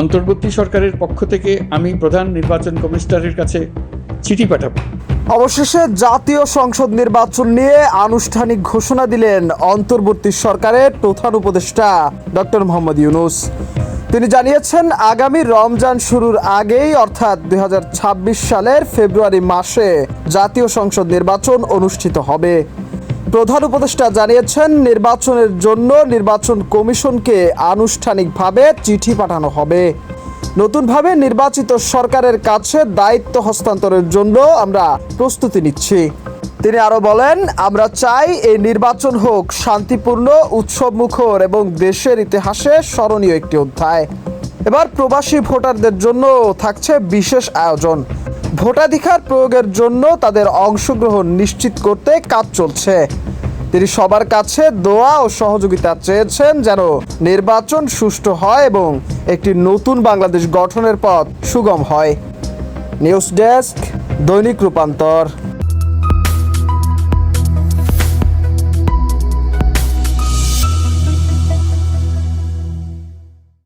অন্তর্বর্তী সরকারের পক্ষ থেকে আমি প্রধান নির্বাচন কমিশনারের কাছে চিঠি পাঠাবো। অবশেষে জাতীয় সংসদ নির্বাচন নিয়ে আনুষ্ঠানিক ঘোষণা দিলেন অন্তর্বর্তী সরকারের প্রধান উপদেষ্টা ডক্টর মোহাম্মদ ইউনুস। তিনি জানিয়েছেন, আগামী রমজান শুরুর আগেই, অর্থাৎ দুই হাজার ছাব্বিশ সালের ফেব্রুয়ারি মাসে জাতীয় সংসদ নির্বাচন অনুষ্ঠিত হবে। প্রধান উপদেষ্টা জানিয়েছেন, নির্বাচনের জন্য নির্বাচন কমিশনকে আনুষ্ঠানিকভাবে চিঠি পাঠানো হবে। নতুনভাবে নির্বাচিত সরকারের কাছে দায়িত্ব হস্তান্তরের জন্য আমরা প্রস্তুতি নিচ্ছি। তিনি আরও বলেন, আমরা চাই এই নির্বাচন হোক শান্তিপূর্ণ, উৎসবমুখর এবং দেশের ইতিহাসে স্মরণীয় একটি অধ্যায়। এবার প্রবাসী ভোটারদের জন্য থাকছে বিশেষ আয়োজন। ভোটাধিকার প্রয়োগের জন্য তাদের অংশগ্রহণ নিশ্চিত করতে কাজ চলছে। তিনি সবার কাছে দোয়া ও সহযোগিতা চেয়েছেন যেন নির্বাচন সুষ্ঠু হয় এবং একটি নতুন বাংলাদেশ গঠনের পথ সুগম হয়। নিউজ ডেস্ক, দৈনিক রূপান্তর।